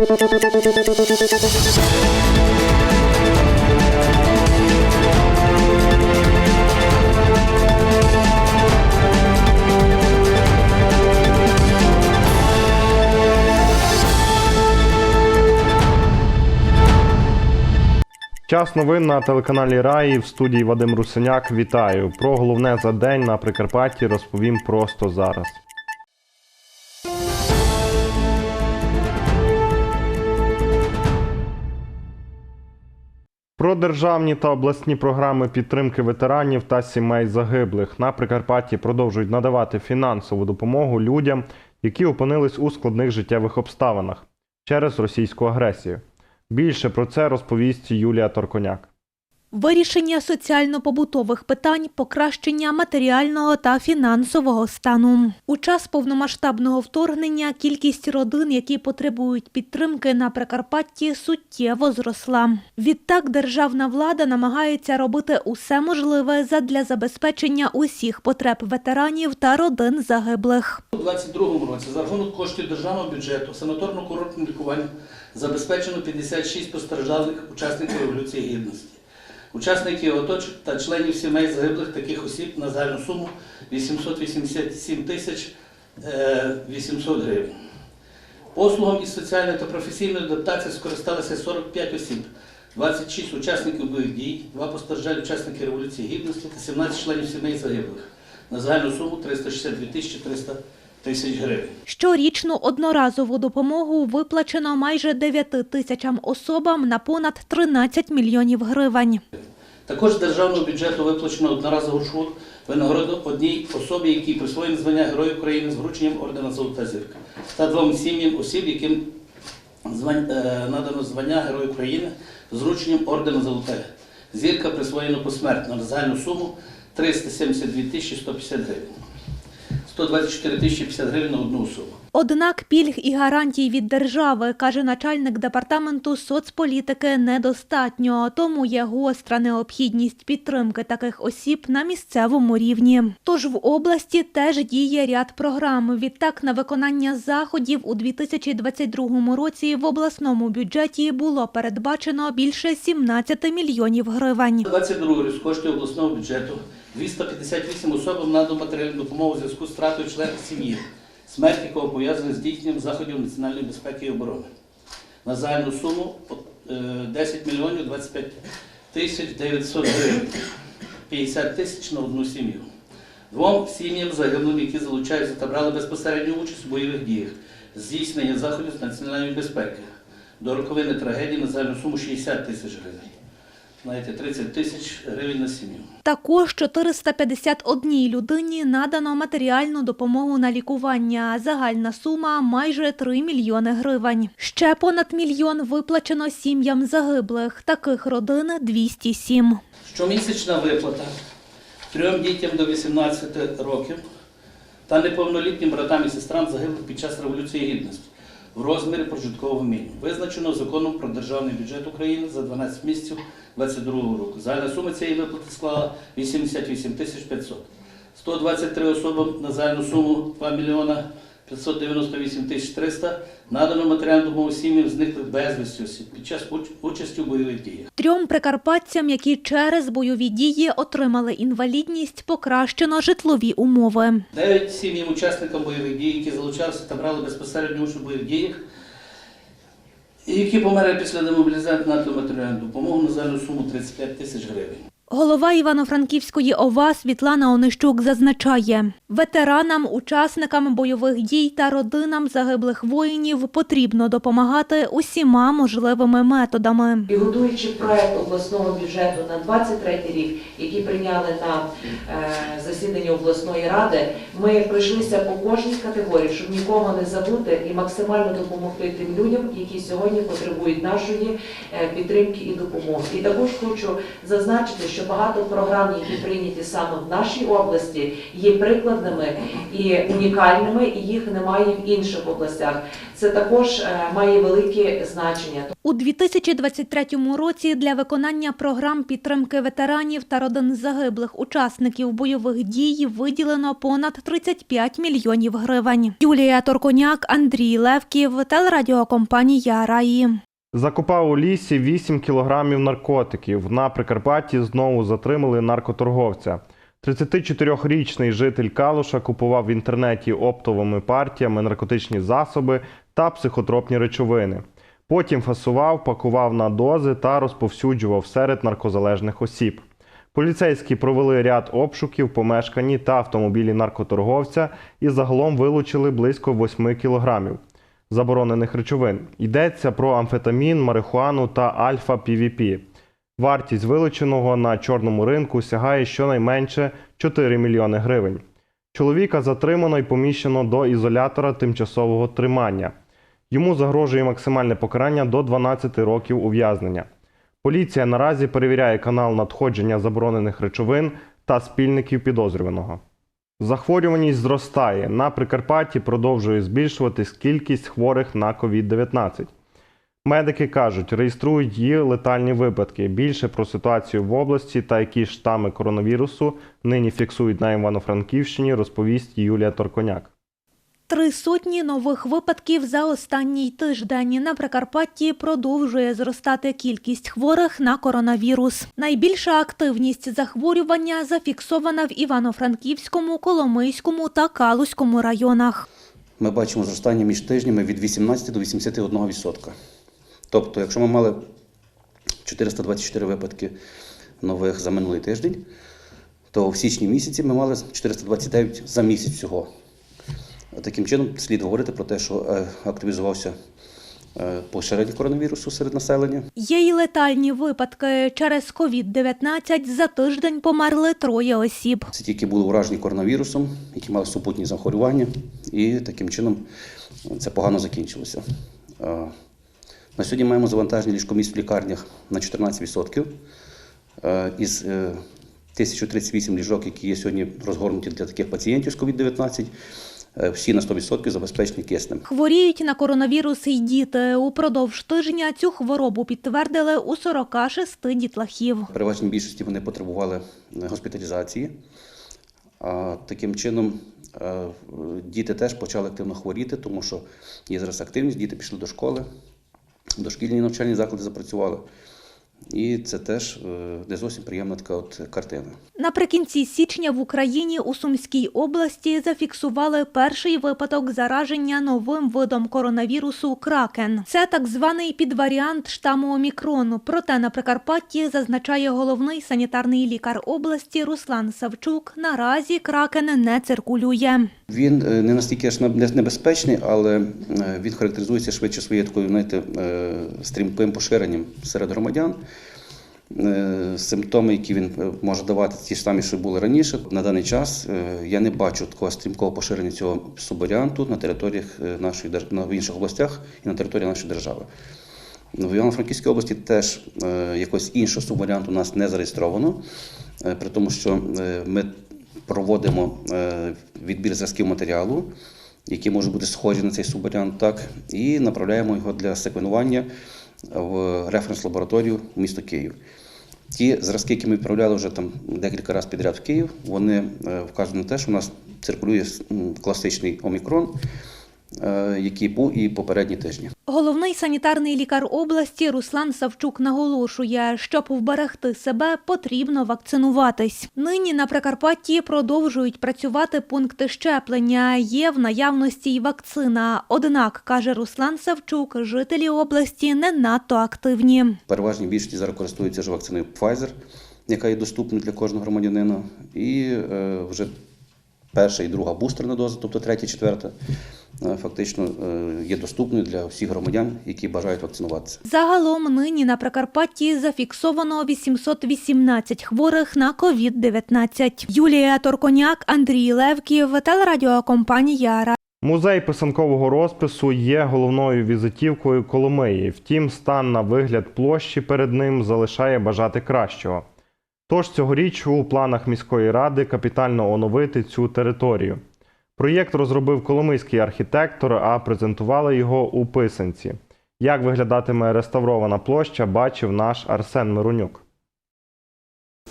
Час новин на телеканалі Раї в студії Вадим Русиняк. Вітаю. Про головне за день на Прикарпатті розповім просто зараз. Про державні та обласні програми підтримки ветеранів та сімей загиблих на Прикарпатті продовжують надавати фінансову допомогу людям, які опинились у складних життєвих обставинах через російську агресію. Більше про це розповість Юлія Торконяк. Вирішення соціально-побутових питань, покращення матеріального та фінансового стану. У час повномасштабного вторгнення кількість родин, які потребують підтримки на Прикарпатті, суттєво зросла. Відтак державна влада намагається робити усе можливе задля забезпечення усіх потреб ветеранів та родин загиблих. У 2022 році за рахунок коштів державного бюджету санаторно-курортним лікуванням забезпечено 56 постраждалих учасників Революції Гідності. Учасників АТО та членів сімей загиблих таких осіб на загальну суму 887 тисяч е, 800 гривень. Послугам із соціальної та професійної адаптації скористалися 45 осіб, 26 учасників бойових дій, 2 постраждалі учасники Революції Гідності та 17 членів сімей загиблих на загальну суму 362 тисячі 300 тисяч гривень. Щорічну одноразову допомогу виплачено майже 9 тисячам особам на понад 13 мільйонів гривень. Також з державного бюджету виплачено одноразову грошову винагороду одній особі, якій присвоєно звання Герой України з врученням ордена Золота зірка, та двом сім'ям осіб, яким е, надано звання Герой України з врученням ордена Золота зірка, присвоєно посмертно на загальну суму 372 тисячі 150 гривень. 124 тисячі 50 гривень на одну особу. Однак пільг і гарантій від держави, каже начальник департаменту соцполітики, недостатньо, тому є гостра необхідність підтримки таких осіб на місцевому рівні. Тож в області теж діє ряд програм. Відтак на виконання заходів у 2022 році в обласному бюджеті було передбачено більше 17 мільйонів гривень. 22 рік з коштів обласного бюджету 258 особам надано матеріальну допомогу у зв'язку з втратою члена сім'ї, смерть якого пов'язана з здійсненням заходів національної безпеки і оборони. На загальну суму е, 10 мільйонів 25 тисяч 900 гривень, 50 тисяч на одну сім'ю. Двом сім'ям загиблим, які залучаються та брали безпосередню участь у бойових діях, здійснення заходів з національної безпеки, до роковини трагедії на загальну суму 60 тисяч гривень. Знаєте, 30 тисяч гривень на сім'ю. Також 451 людині надано матеріальну допомогу на лікування. Загальна сума майже 3 мільйони гривень. Ще понад мільйон виплачено сім'ям загиблих. Таких родин 207. Щомісячна виплата трьом дітям до 18 років та неповнолітнім братам і сестрам загиблих під час Революції Гідності в розмірі прожиткового мінімуму, визначено законом про державний бюджет України за 12 місяців 2022 року. Загальна сума цієї виплати склала 88 тисяч 500. 123 особам на загальну суму 2 мільйона 598 тисяч 300 надано матеріальну допомогу сім'ям зниклих безвісті під час уч- участі у бойових діях. Трьом прикарпатцям, які через бойові дії отримали інвалідність, покращено житлові умови. Дев'ять сім'ям учасникам бойових дій, які залучалися та брали безпосередньо участь у бойових діях, які померли після демобілізації на матеріальну допомогу на загальну суму 35 тисяч гривень. Голова Івано-Франківської ОВА Світлана Онищук зазначає, ветеранам, учасникам бойових дій та родинам загиблих воїнів потрібно допомагати усіма можливими методами. І готуючи проект обласного бюджету на 23 рік, який прийняли на е, засіданні обласної ради, ми пройшлися по кожній категорії, щоб нікого не забути і максимально допомогти тим людям, які сьогодні потребують нашої е, підтримки і допомоги. І також хочу зазначити, що що багато програм, які прийняті саме в нашій області, є прикладними і унікальними, і їх немає в інших областях. Це також е, має велике значення. У 2023 році для виконання програм підтримки ветеранів та родин загиблих учасників бойових дій виділено понад 35 мільйонів гривень. Юлія Торконяк, Андрій Левків, телерадіокомпанія Раї. Закопав у лісі 8 кілограмів наркотиків. На Прикарпатті знову затримали наркоторговця. 34-річний житель Калуша купував в інтернеті оптовими партіями наркотичні засоби та психотропні речовини. Потім фасував, пакував на дози та розповсюджував серед наркозалежних осіб. Поліцейські провели ряд обшуків, помешканні та автомобілі наркоторговця і загалом вилучили близько 8 кілограмів заборонених речовин. Йдеться про амфетамін, марихуану та альфа-півіпі. Вартість вилученого на чорному ринку сягає щонайменше 4 мільйони гривень. Чоловіка затримано і поміщено до ізолятора тимчасового тримання. Йому загрожує максимальне покарання до 12 років ув'язнення. Поліція наразі перевіряє канал надходження заборонених речовин та спільників підозрюваного. Захворюваність зростає. На Прикарпатті продовжує збільшуватись кількість хворих на COVID-19. Медики кажуть, реєструють її летальні випадки. Більше про ситуацію в області та які штами коронавірусу нині фіксують на Івано-Франківщині, розповість Юлія Торконяк. Три сотні нових випадків за останній тиждень. На Прикарпатті продовжує зростати кількість хворих на коронавірус. Найбільша активність захворювання зафіксована в Івано-Франківському, Коломийському та Калузькому районах. ми бачимо зростання між тижнями від 18 до 81%. Тобто, якщо ми мали 424 випадки нових за минулий тиждень, то в січні місяці ми мали 429 за місяць всього. Таким чином, слід говорити про те, що е, активізувався е, поширення коронавірусу серед населення. Є й летальні випадки. Через COVID-19 за тиждень померли троє осіб. Це ті, які були уражені коронавірусом, які мали супутні захворювання, і таким чином це погано закінчилося. Е, На сьогодні маємо завантаження ліжкомісць в лікарнях на 14%. Е, Із е, 1038 ліжок, які є сьогодні розгорнуті для таких пацієнтів з COVID-19, е, всі на 100% забезпечені киснем. Хворіють на коронавірус і діти. Упродовж тижня цю хворобу підтвердили у 46 дітлахів. В переважній більшості вони потребували е, госпіталізації. Таким чином е, діти теж почали активно хворіти, тому що є зараз активність, діти пішли до школи, дошкільні навчальні заклади запрацювали. І це теж е, не зовсім приємна така от картина. Наприкінці січня в Україні у Сумській області зафіксували перший випадок зараження новим видом коронавірусу кракен. Це так званий підваріант штаму Омікрону. Проте на Прикарпатті зазначає головний санітарний лікар області Руслан Савчук. Наразі кракен не циркулює. Він е, не настільки ж небезпечний, але е, він характеризується швидше своєю такою, знаєте, е, стрімким поширенням серед громадян. Симптоми, які він може давати, ті ж самі, що були раніше. На даний час я не бачу такого стрімкого поширення цього субваріанту на територіях нашої в інших областях і на території нашої держави. Ну, В Івано-Франківській області теж якогось іншого субваріанту у нас не зареєстровано, при тому, що ми проводимо е, відбір зразків матеріалу, які можуть бути схожі на цей субваріант, так, і направляємо його для секвенування в референс-лабораторію в місто Київ. Ті зразки, які ми відправляли вже там декілька разів підряд в Київ, вони е, вказують на те, що у нас циркулює класичний омікрон, е, який був і попередні тижні. Головний санітарний лікар області Руслан Савчук наголошує, щоб вберегти себе, потрібно вакцинуватись. Нині на Прикарпатті продовжують працювати пункти щеплення. Є в наявності й вакцина. Однак, каже Руслан Савчук, жителі області не надто активні. В переважній більшості зараз користуються ж вакциною Pfizer, яка є доступною для кожного громадянина. І е, вже перша і друга бустерна доза, тобто третя, четверта, фактично е, є доступною для всіх громадян, які бажають вакцинуватися. Загалом нині на Прикарпатті зафіксовано 818 хворих на COVID-19. Юлія Торконяк, Андрій Левків, телерадіокомпанія «Ра». Музей писанкового розпису є головною візитівкою Коломиї. Втім, стан на вигляд площі перед ним залишає бажати кращого. Тож цьогоріч у планах міської ради капітально оновити цю територію. Проєкт розробив коломийський архітектор, а презентували його у писанці. Як виглядатиме реставрована площа, бачив наш Арсен Миронюк.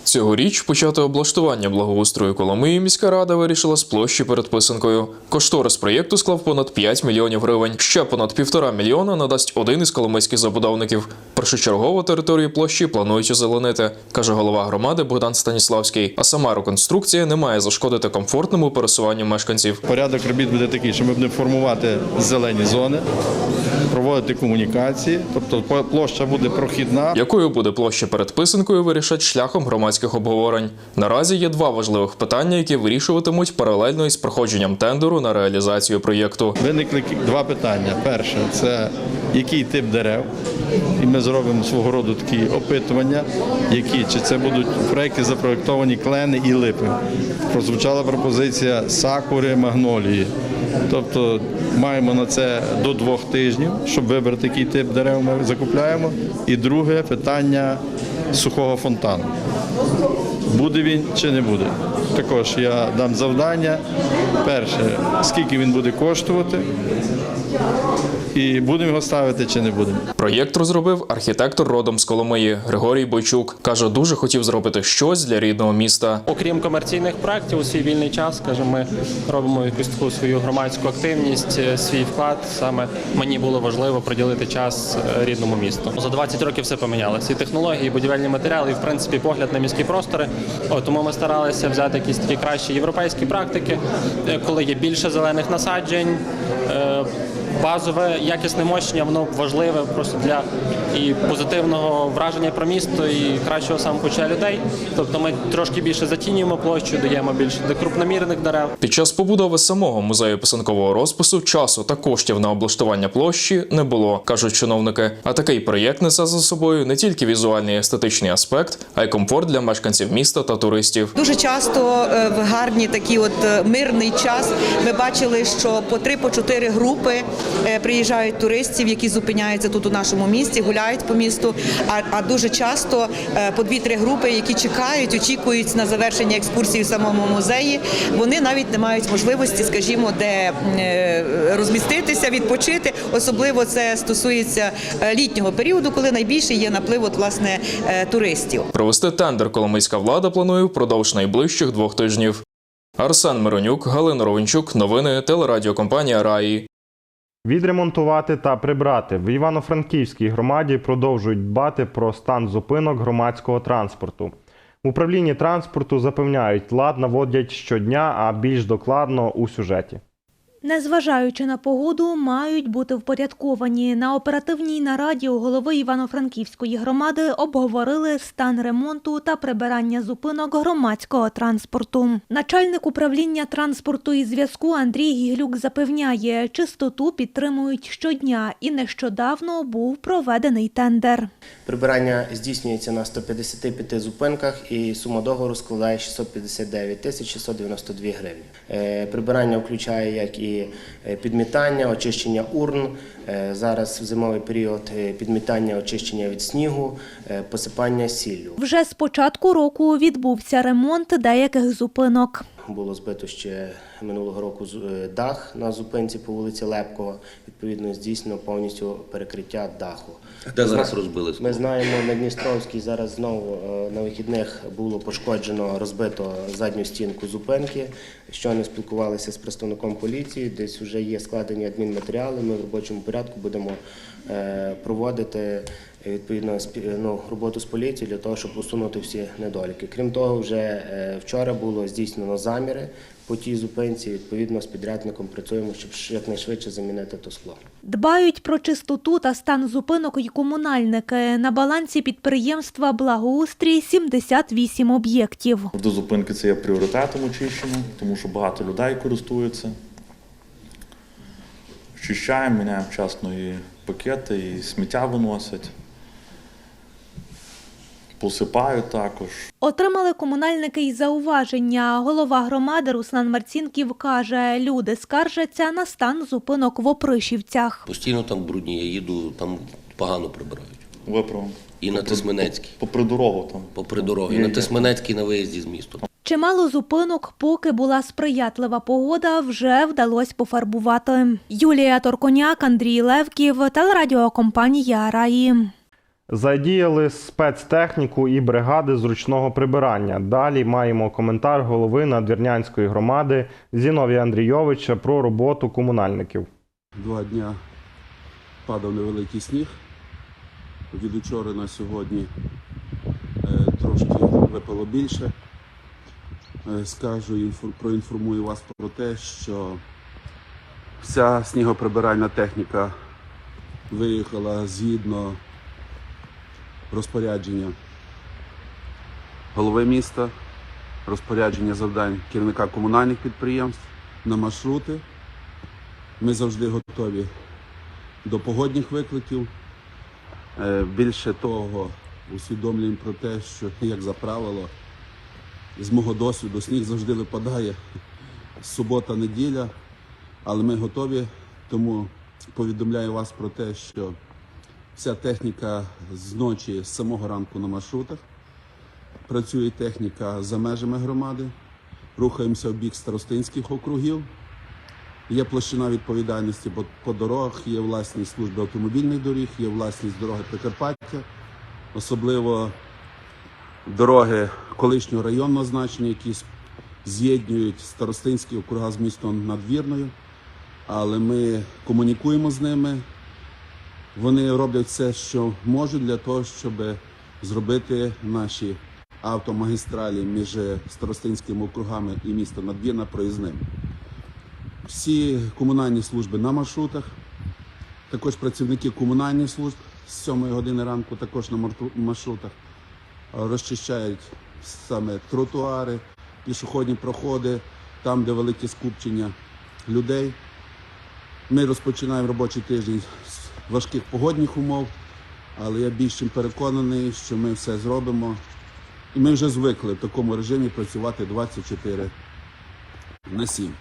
Цьогоріч почати облаштування благоустрою Коломиї міська рада вирішила з площі перед писанкою. Кошторис проєкту склав понад 5 мільйонів гривень. Ще понад півтора мільйона надасть один із коломийських забудовників. Першочергово територію площі планують озеленити, каже голова громади Богдан Станіславський. А сама реконструкція не має зашкодити комфортному пересуванню мешканців. Порядок робіт буде такий, що ми будемо формувати зелені зони, проводити комунікації, тобто площа буде прохідна. Якою буде площа перед писанкою, вирішать шляхом громадських обговорень. Наразі є два важливих питання, які вирішуватимуть паралельно із проходженням тендеру на реалізацію проєкту. Виникли два питання. Перше це який тип дерев. І ми зробимо свого роду такі опитування, які чи це будуть в проєкті запроєктовані клени і липи. Прозвучала пропозиція сакури, магнолії. Тобто маємо на це до двох тижнів, щоб вибрати, який тип дерев ми закупляємо. І друге питання сухого фонтану. Буде він чи не буде. Також я дам завдання. Перше, скільки він буде коштувати, і будемо його ставити чи не будемо. Проєкт розробив архітектор родом з Коломиї Григорій Бойчук. Каже, дуже хотів зробити щось для рідного міста. Окрім комерційних проєктів, у свій вільний час, скажімо, ми робимо якусь таку свою громадську активність, е, свій вклад. Саме мені було важливо приділити час е, рідному місту. За 20 років все помінялося. І технології, і будівельні матеріали, і в принципі погляд на міські простори. О, тому ми старалися взяти якісь такі кращі європейські практики, е, коли є більше зелених насаджень. Базове якісне мощення, воно важливе просто для і позитивного враження про місто, і кращого самопочуття людей. Тобто ми трошки більше затінюємо площу, даємо більше до крупномірних дерев. Під час побудови самого музею писанкового розпису часу та коштів на облаштування площі не було, кажуть чиновники. А такий проєкт несе за собою не тільки візуальний і естетичний аспект, а й комфорт для мешканців міста та туристів. Дуже часто е, в гарні такі от е, мирний час ми бачили, що по три по чотири групи е, приїжджають туристів, які зупиняються тут у нашому місті, гуляють по місту. А, а дуже часто е, по дві-три групи, які чекають, очікують на завершення екскурсії в самому музеї. Вони навіть не мають можливості, скажімо, де е, розміститися, відпочити. Особливо це стосується е, літнього періоду, коли найбільше є наплив от, власне туристів. Провести тендер коломийська влада планує впродовж найближчих двох тижнів. Арсен Миронюк, Галина Ровенчук, новини телерадіокомпанія Раї. Відремонтувати та прибрати в Івано-Франківській громаді продовжують дбати про стан зупинок громадського транспорту. В управлінні транспорту запевняють, лад наводять щодня, а більш докладно у сюжеті. Незважаючи на погоду, мають бути впорядковані. На оперативній нараді у голови Івано-Франківської громади обговорили стан ремонту та прибирання зупинок громадського транспорту. Начальник управління транспорту і зв'язку Андрій Гіглюк запевняє, чистоту підтримують щодня і нещодавно був проведений тендер. Прибирання здійснюється на 155 зупинках і сума договору складає 659 тисяч 692 гривні. Е, Прибирання включає як і е, підмітання, очищення урн. е, Зараз в зимовий період е, підмітання, очищення від снігу, посипання сіллю. Вже з початку року відбувся ремонт деяких зупинок. Було збито ще минулого року е, дах на зупинці по вулиці Лепкого. Відповідно, здійснено повністю перекриття даху. Де зараз розбили? Ми знаємо, на Дністровській зараз знову е, на вихідних було пошкоджено, розбито задню стінку зупинки. Щойно спілкувалися з представником поліції, десь вже є складені адмінматеріали. Ми в робочому порядку будемо е, проводити відповідно спі- ну, роботу з поліцією для того, щоб усунути всі недоліки. Крім того, вже е, вчора було здійснено заміри по тій зупинці. Відповідно, з підрядником працюємо, щоб якнайшвидше замінити то скло. Дбають про чистоту та стан зупинок і комунальники. На балансі підприємства Благоустрій 78 об'єктів. До зупинки це є пріоритетом очищення, тому що багато людей користуються. Очищаємо, міняємо вчасно і пакети, і сміття виносять. Посипають також. Отримали комунальники й зауваження. Голова громади Руслан Марцінків каже, люди скаржаться на стан зупинок в Опришівцях. Постійно там брудні, я їду, там погано прибирають. виправимо. І на Тисменецький, Попри дорогу там. попри дороги. Є, На є. Тисменецький на виїзді з міста. Чимало зупинок, поки була сприятлива погода, вже вдалося пофарбувати. Юлія Торконяк, Андрій Левків, телерадіокомпанія Раї. Задіяли спецтехніку і бригади зручного прибирання. Далі маємо коментар голови надвірнянської громади Зіновія Андрійовича про роботу комунальників. Два дня падав невеликий сніг. Від учора на сьогодні е, трошки випало більше. Е, Скажу, інфор- проінформую вас про те, що вся снігоприбиральна техніка виїхала згідно розпорядження голови міста, розпорядження завдань керівника комунальних підприємств на маршрути. Ми завжди готові до погодних викликів. Е, Більше того, усвідомлюємо про те, що, як за правило, з мого досвіду сніг завжди випадає субота, неділя, але ми готові, тому повідомляю вас про те, що вся техніка з ночі, з самого ранку на маршрутах. Працює техніка за межами громади. Рухаємося в бік старостинських округів. Є площина відповідальності по, по дорогах, є власність служби автомобільних доріг, є власність дороги Прикарпаття, особливо дороги колишнього районного значення, які з'єднують старостинські округа з містом Надвірною. Але ми комунікуємо з ними. Вони роблять все, що можуть для того, щоб зробити наші автомагістралі між старостинськими округами і місто Надвірна проїзними всі комунальні служби на маршрутах, також працівники комунальних служб з 7 години ранку також на маршрутах розчищають саме тротуари, пішохідні проходи, там, де велике скупчення людей. Ми розпочинаємо робочий тиждень з важких погодних умов, але я більш чим переконаний, що ми все зробимо. І ми вже звикли в такому режимі працювати 24 на 7.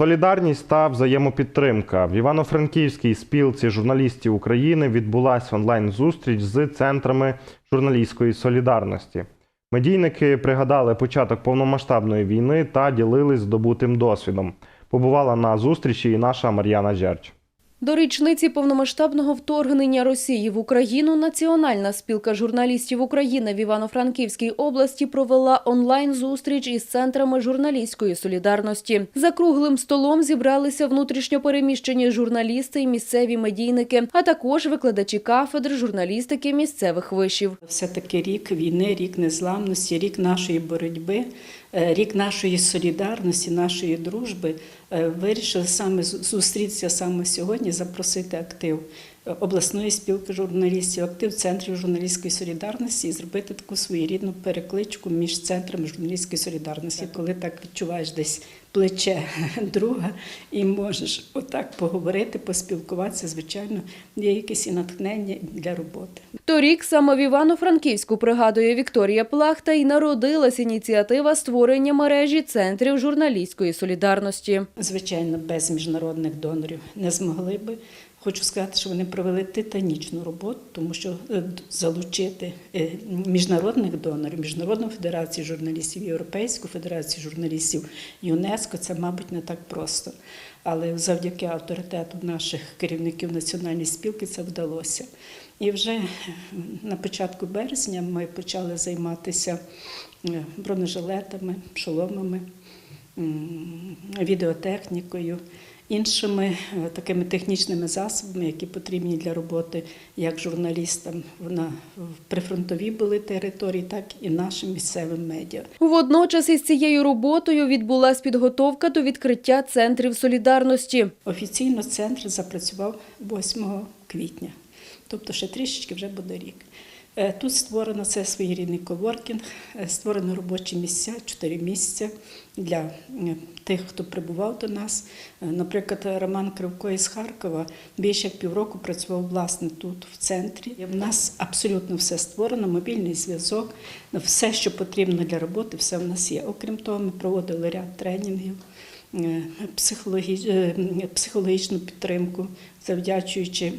Солідарність та взаємопідтримка в Івано-Франківській спілці журналістів України відбулася онлайн-зустріч з центрами журналістської солідарності. Медійники пригадали початок повномасштабної війни та ділились здобутим досвідом. Побувала на зустрічі і наша Мар'яна Джерч. До річниці повномасштабного вторгнення Росії в Україну Національна спілка журналістів України в Івано-Франківській області провела онлайн-зустріч із центрами журналістської солідарності. За круглим столом зібралися внутрішньопереміщені журналісти і місцеві медійники, а також викладачі кафедр журналістики місцевих вишів. Все-таки рік війни, рік незламності, рік нашої боротьби, рік нашої солідарності, нашої дружби. Е, Вирішили саме зустрітися саме сьогодні, запросити актив е, обласної спілки журналістів, актив центрів журналістської солідарності і зробити таку своєрідну перекличку між центрами журналістської солідарності, коли так відчуваєш десь плече друга і можеш отак поговорити, поспілкуватися. Звичайно, є якесь і натхнення для роботи. Торік саме в Івано-Франківську пригадує Вікторія Плахта і народилась ініціатива створення мережі центрів журналістської солідарності. Звичайно, без міжнародних донорів не змогли би. Хочу сказати, що вони провели титанічну роботу, тому що е, залучити е, міжнародних донорів, Міжнародну федерацію журналістів, Європейську федерацію журналістів, ЮНЕСКО це, мабуть, не так просто. Але завдяки авторитету наших керівників національної спілки це вдалося. І вже на початку березня ми почали займатися е, бронежилетами, шоломами відеотехнікою, іншими е, такими технічними засобами, які потрібні для роботи як журналістам на прифронтовій були території, так і нашим місцевим медіа. Водночас із цією роботою відбулась підготовка до відкриття центрів солідарності. Офіційно центр запрацював 8 квітня, тобто ще трішечки вже буде рік. Е, Тут створено це своєрідний коворкінг, е, створено робочі місця, чотири місця для е, тих, хто прибував до нас. Наприклад, Роман Кривко із Харкова більше як півроку працював власне тут, в центрі. В нас абсолютно все створено, мобільний зв'язок, все, що потрібно для роботи, все в нас є. Окрім того, ми проводили ряд тренінгів. психологі- психологічну підтримку завдячуючи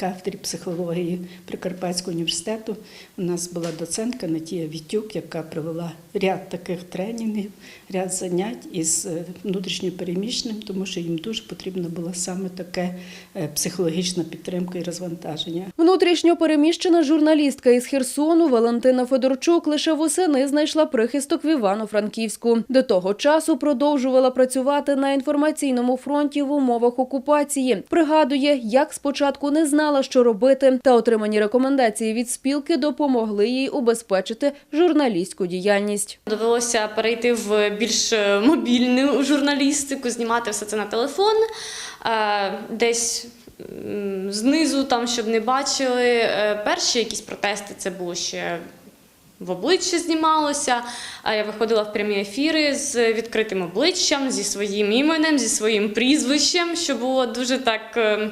кафедрі психології Прикарпатського університету, у нас була доцентка Натія Вітюк, яка провела ряд таких тренінгів, ряд занять із е, внутрішньопереміщеним, тому що їм дуже потрібна була саме таке е, психологічна підтримка і розвантаження. Внутрішньо переміщена журналістка із Херсону Валентина Федорчук лише восени знайшла прихисток в Івано-Франківську. До того часу продовжувала працювати на інформаційному фронті в умовах окупації. Пригадує, як спочатку не знала, що робити, та отримані рекомендації від спілки допомогли їй убезпечити журналістську діяльність. Довелося перейти в більш е, мобільну журналістику, знімати все це на телефон, е, десь знизу, там, щоб не бачили. Е, Перші якісь протести це було ще. В обличчя знімалося, я виходила в прямі ефіри з відкритим обличчям, зі своїм іменем, зі своїм прізвищем, що було дуже так е,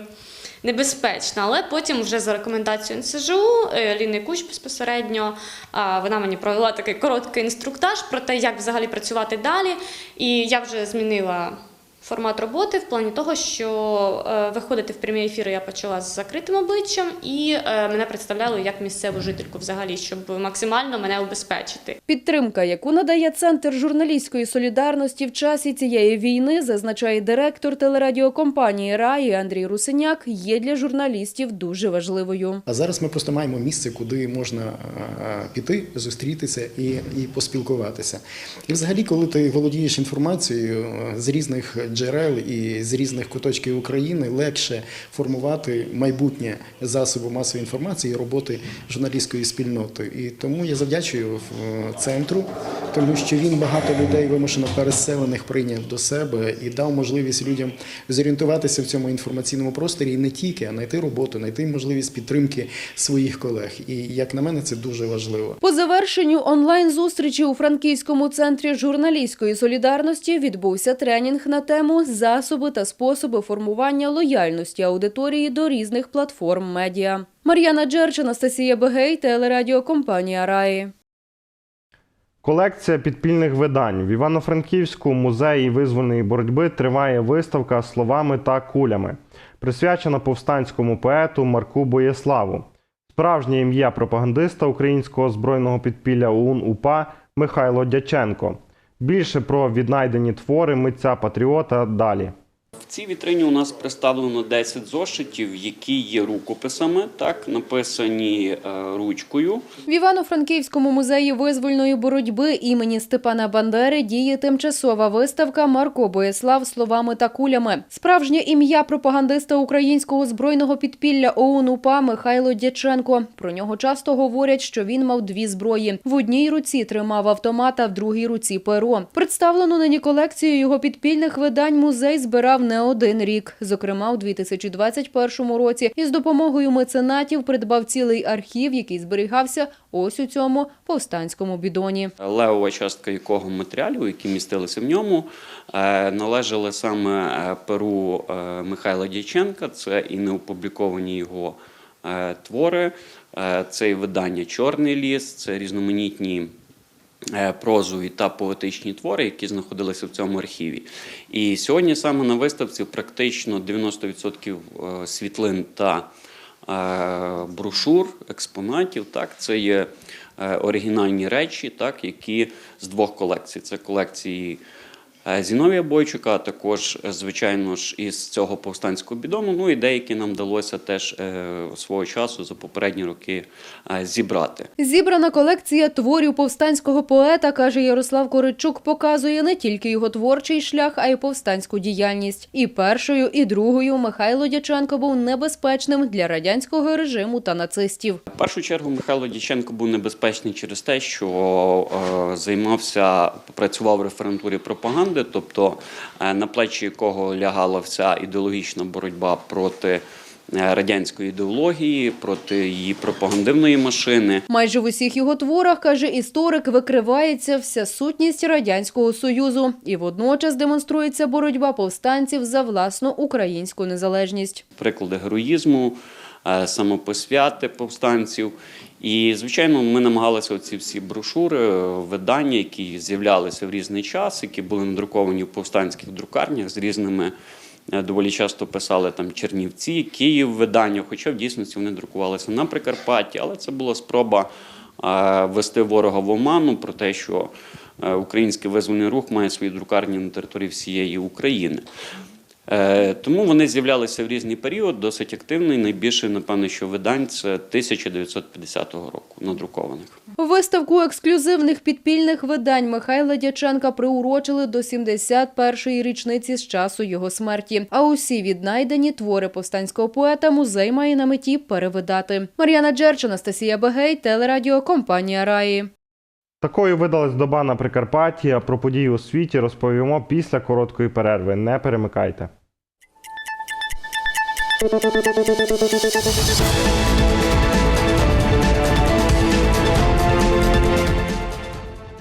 небезпечно. Але потім, вже за рекомендацією НСЖУ, е, Ліни Куч безпосередньо, вона мені провела такий короткий інструктаж про те, як взагалі працювати далі. І я вже змінила. Формат роботи в плані того, що е, виходити в прямі ефіри я почала з закритим обличчям, і е, мене представляли як місцеву жительку взагалі, щоб максимально мене убезпечити. Підтримка, яку надає Центр журналістської солідарності в часі цієї війни, зазначає директор телерадіокомпанії «Раї» Андрій Русиняк, є для журналістів дуже важливою. А зараз ми просто маємо місце, куди можна е, піти, зустрітися і, і поспілкуватися. І взагалі, коли ти володієш інформацією з різних джерел і з різних куточків України, легше формувати майбутнє засобу масової інформації і роботи журналістської спільноти. І тому я завдячую е, центру, тому що він багато людей вимушено переселених прийняв до себе і дав можливість людям зорієнтуватися в цьому інформаційному просторі і не тільки, а знайти роботу, знайти можливість підтримки своїх колег. І як на мене, це дуже важливо. По завершенню онлайн-зустрічі у Франківському центрі журналістської солідарності відбувся тренінг на тему засоби та способи формування лояльності аудиторії до різних платформ медіа. Мар'яна Джерч, Анастасія Бегей, телерадіокомпанія Раї. Колекція підпільних видань в Івано-Франківську музеї визвольної боротьби триває виставка словами та кулями, присвячена повстанському поету Марку Боєславу. Справжнє ім'я пропагандиста українського збройного підпілля ОУН УПА Михайло Дяченко. Більше про віднайдені твори митця патріота далі. В цій вітрині у нас представлено 10 зошитів, які є рукописами, так написані е, ручкою. В Івано-Франківському музеї визвольної боротьби імені Степана Бандери діє тимчасова виставка Марко Боєслав словами та кулями. Справжнє ім'я пропагандиста українського збройного підпілля ОУН УПА Михайло Дяченко. Про нього часто говорять, що він мав дві зброї. В одній руці тримав автомат, а в другій руці перо. Представлену нині колекцію його підпільних видань музей збирав не один рік. Зокрема, у 2021 році із допомогою меценатів придбав цілий архів, який зберігався ось у цьому повстанському бідоні. Левова частка якого матеріалів, які містилися в ньому, е, належали саме е, перу е, Михайла Дяченка. Це і неопубліковані його твори, це і видання Чорний ліс, це різноманітні. Е, Прозові та поетичні твори, які знаходилися в цьому архіві. І сьогодні саме на виставці практично 90% е, світлин та е, брошур, експонатів. Так, це є оригінальні речі, так, які з двох колекцій. Це колекції Зіновія Бойчука, також, е, звичайно ж, із цього повстанського бідому. Ну і деякі нам вдалося теж е, свого часу за попередні роки е, зібрати. Зібрана колекція творів повстанського поета, каже Ярослав Коричук, показує не тільки його творчий шлях, а й повстанську діяльність. І першою, і другою Михайло Дяченко був небезпечним для радянського режиму та нацистів. В першу чергу Михайло Дяченко був небезпечний через те, що е, займався, працював в референтурі пропаганди, тобто е, на плечі якого лягала вся ідеологічна боротьба проти е, радянської ідеології, проти її пропагандивної машини. Майже в усіх його творах, каже історик, викривається вся сутність радянського союзу, і водночас демонструється боротьба повстанців за власну українську незалежність. приклади героїзму, е, самопосвяти повстанців. І, звичайно, ми намагалися оці всі брошури, е, видання, які з'являлися в різний час, які були надруковані в повстанських друкарнях з різними е, доволі часто писали там Чернівці, Київ видання, хоча в дійсності вони друкувалися на Прикарпатті, але це була спроба е, ввести ворога в оману про те, що український визвольний рух має свої друкарні на території всієї України. Е, Тому вони з'являлися в різний період, досить активно, і найбільше, напевно, що видань це 1950 року надрукованих. Виставку ексклюзивних підпільних видань Михайла Дяченка приурочили до 71-ї річниці з часу його смерті. А усі віднайдені твори повстанського поета музей має на меті перевидати. Мар'яна Джерч, Анастасія Бегей, телерадіо компанія Раї. Такою видалась доба на Прикарпатті. А про події у світі розповімо після короткої перерви. Не перемикайте. Thank you.